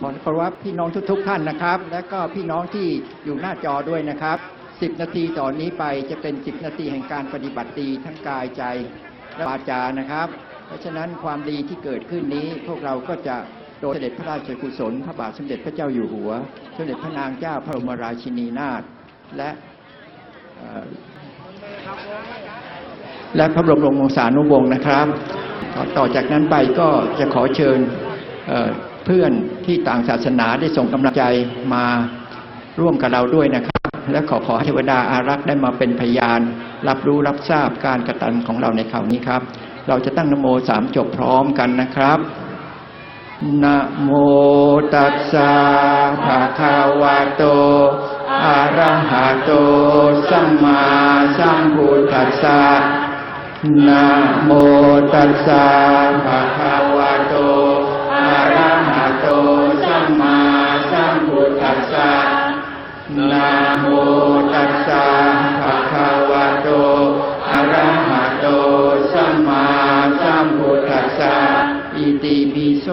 ขอเคารพพี่น้องทุกๆท่านนะครับ และก็พี่น้องที่อยู่หน้าจอด้วยนะครับ 10 นาทีต่อนนี้ไปจะเป็น 10 นาทีแห่งการปฏิบัติดีทั้งกายใจและวาจานะครับ เพราะฉะนั้นความดีที่เกิดขึ้นนี้ พวกเราก็จะโดยเสด็จพระราชกุศล พระบาทสมเด็จพระเจ้าอยู่หัว สมเด็จพระนางเจ้าพระบรมราชินีนาถและและพระบรมวงศานุวงศ์นะครับ ต่อจากนั้นไปก็จะขอเชิญ เพื่อนที่ต่างศาสนาได้ส่งกำลังใจมาร่วมกับเราด้วยนะครับ และขอขอให้เทวดาอารักษ์ได้มาเป็นพยาน รับรู้รับทราบการกระตันของเราในคราวนี้ครับ เราจะตั้งนโมสามจบพร้อมกันนะครับนะโมตัสสะภะคะวะโตอะระหะโตสัมมาสัมพุทธัสสะนะโมตัสสะภะคะ นะโมตัสสะภะคะวะโต อะระหะโต สัมมาสัมพุทธัสสะ อิติปิโส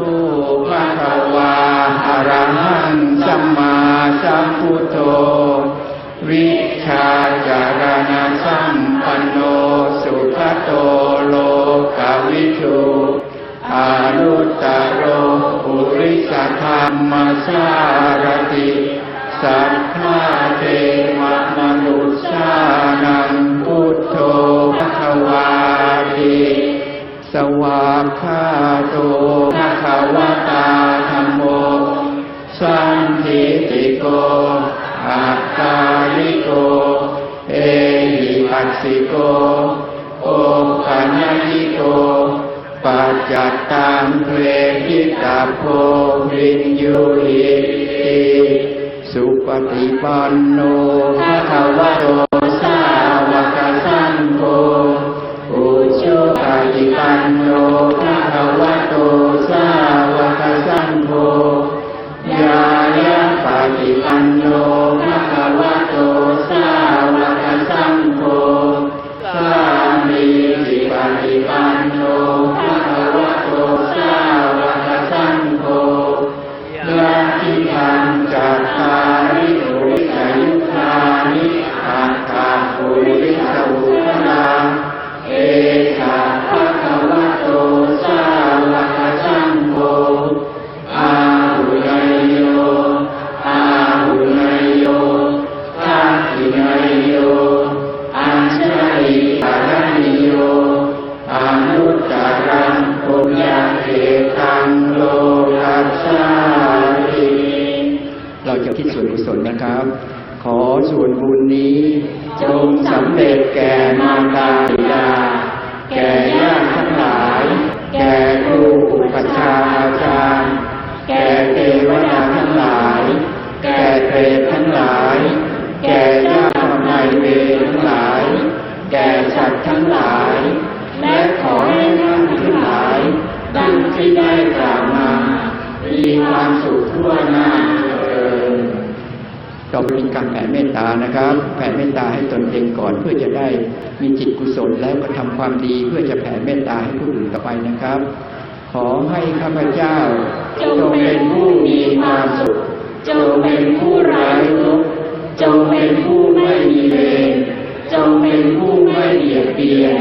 ภะคะวะอะระหังสัมมาสัมพุทโธ วิชาจารณสัมปันโน สุขโตโลกวิทูอานุตตโรปุริสธรรมสารติสัท ทิตาโพวินยูหิติสุปฏิปันโนภะคะวะโต สำเร็จแก่มารดาบิดา แก่ญาติทั้งหลาย แก่ครูอุปัชาอาจารย์ แก่เทวดาทั้งหลาย แก่เปรตทั้งหลาย แก่เจ้าทำนายเวรทั้งหลาย แก่สัตว์ทั้งหลาย และขอให้ท่านทั้งหลาย ดังที่ได้กล่าวมา มีความสุขทั่วหน้า ต่อไปเป็นการแผ่เมตตานะครับ แผ่เมตตาให้ตนเองก่อนเพื่อจะได้มีจิตกุศลแล้วก็ทำความดีเพื่อจะแผ่เมตตาให้ผู้อื่นต่อไปนะครับ ขอให้ข้าพเจ้าจงเป็นผู้มีความสุขจงเป็นผู้ไร้ทุกข์จงเป็นผู้ไม่มีเวรจงเป็นผู้ไม่เบียดเบียน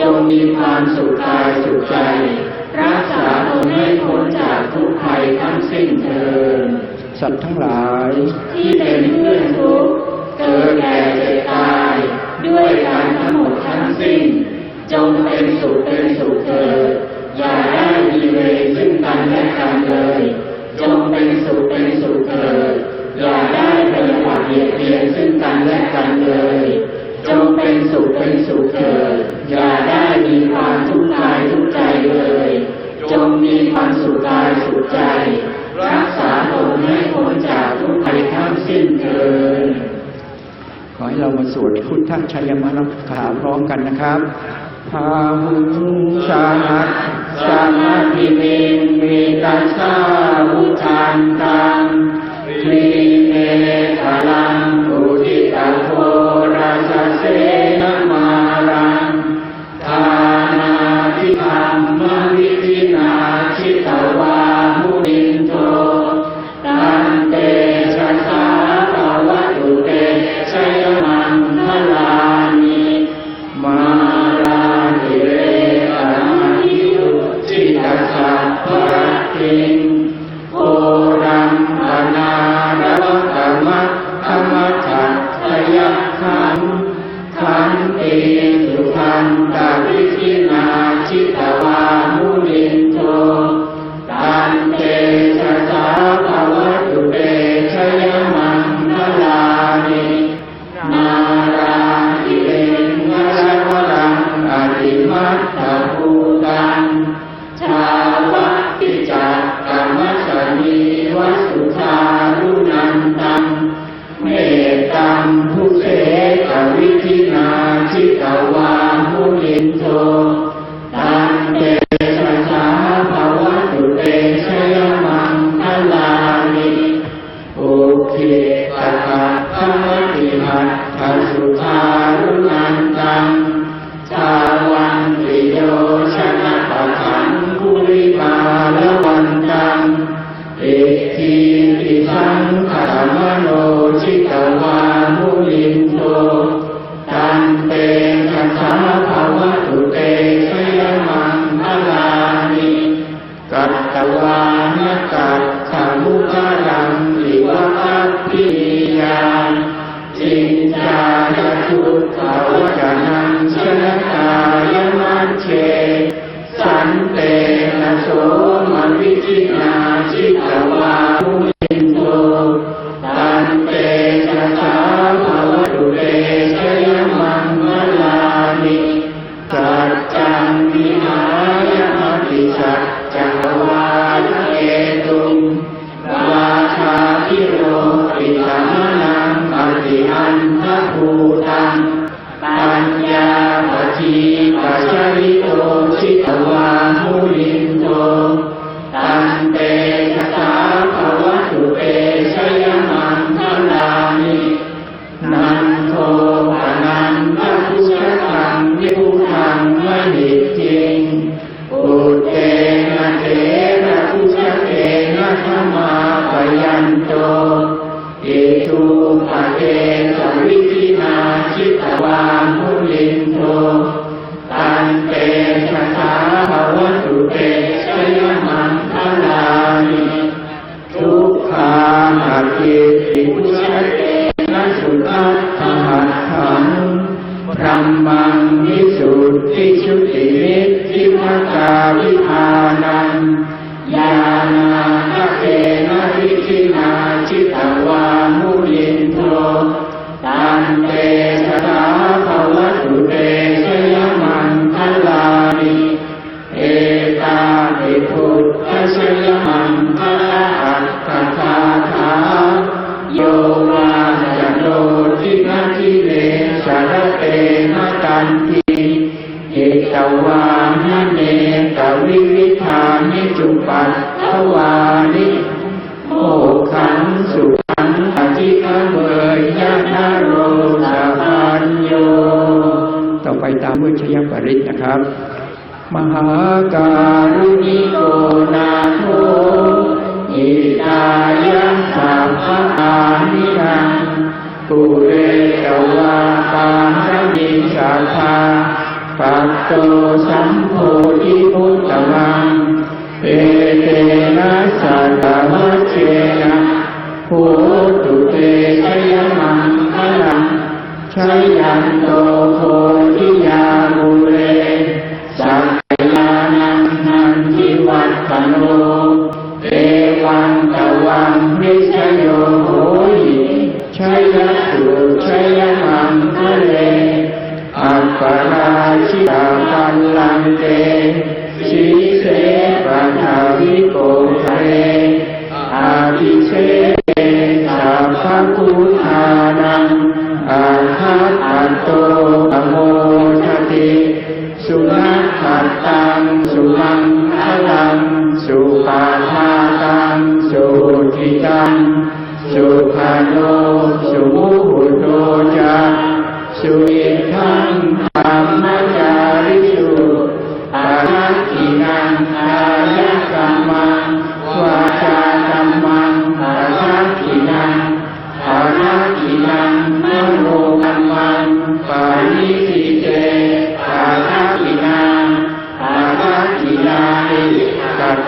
จงมีความสุขกายสุขใจ รักษาตนให้พ้นจากทุกภัยทั้งสิ้นเถิดสัตว์ทั้งหลาย มีความสุขกายสุขใจ รักษาตนให้พ้นจากทุกภัยทั้งสิ้นเถิดขอให้เรามาสวดพุทธชัยมรรคคาพร้อมกันนะครับพาหุงชานัสสามาธิเมนเมตัสสาวุทันตังคลีเมฆลังอุทิตาโทราชเส Amen. มืชยปริศนะครับ มหาการุณิโกนาโถอิตายังสัพพานิรังปุเรตวาปานยิสัพาปัตโตสัมโพธิพุตตมังเอ มาชิตังพันลังเตชี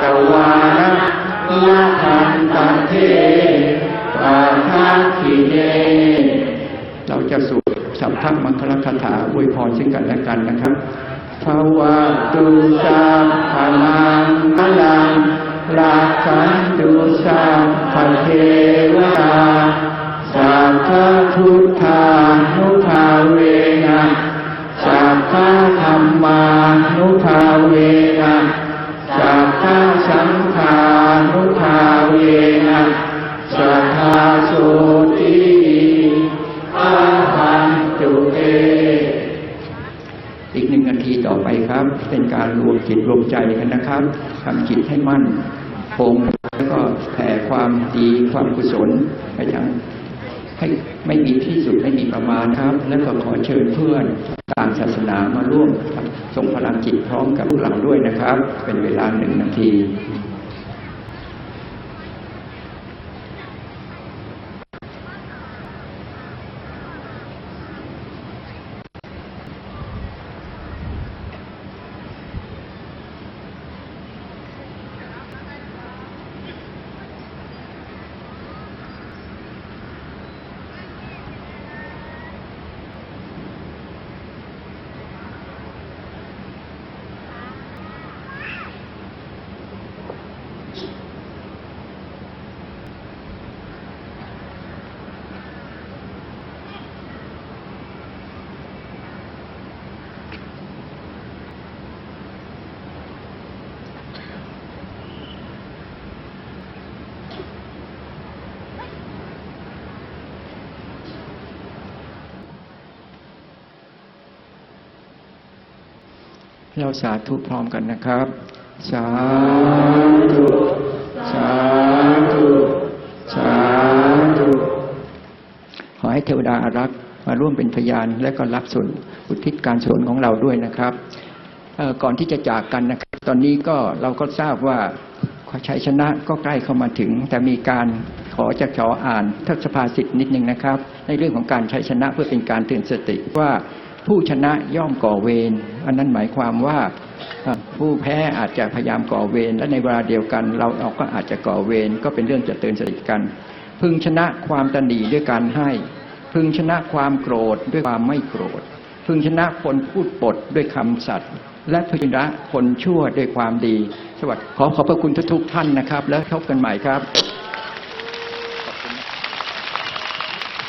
ตวานะนาทันตัเทปาทัคิเนเราจะสวดสัมพักมังคลคาถาอวยพรซึ่งกันและกันนะครับภาวะตุสามพลังพลังรักขันตุสามพเทวนาสามพพุทธานุภาเว มั่นคงแล้วก็แผ่ความดีความกุศลไปยังให้ไม่มีที่สุดไม่มีประมาณครับ แล้วก็ขอเชิญเพื่อนตามศาสนามาร่วมส่งพลังจิตพร้อมกับพวกเราด้วยนะครับ เป็นเวลาหนึ่งนาที เราสาธุพร้อมกันนะครับ สาธุ สาธุ สาธุ ขอให้เทวดาอารักษ์มาร่วมเป็นพยานและก็รับส่วนอุทิศการส่วนของเราด้วยนะครับเอ่อก่อนที่จะจากกันนะครับ ตอนนี้ก็เราก็ทราบว่าชัยชนะก็ใกล้เข้ามาถึง แต่มีการขอจะขออ่านทศภาษิตนิดนึงนะครับ ในเรื่องของการชัยชนะเพื่อเป็นการเตือนสติว่า ผู้ชนะย่อมก่อเวรอันนั้นหมายความว่าผู้แพ้อาจจะพยายามก่อเวรและในเวลาเดียวกัน เราเองก็อาจจะก่อเวรก็เป็นเรื่องจะเตือนสติกัน พึงชนะความตันดีด้วยการให้ พึงชนะความโกรธด้วยความไม่โกรธ พึงชนะคนพูดปดด้วยคำสัตย์และพึงชนะคนชั่วด้วยความดี สวัสดีขอขอบพระคุณทุกท่านนะครับ แล้วพบกันใหม่ครับ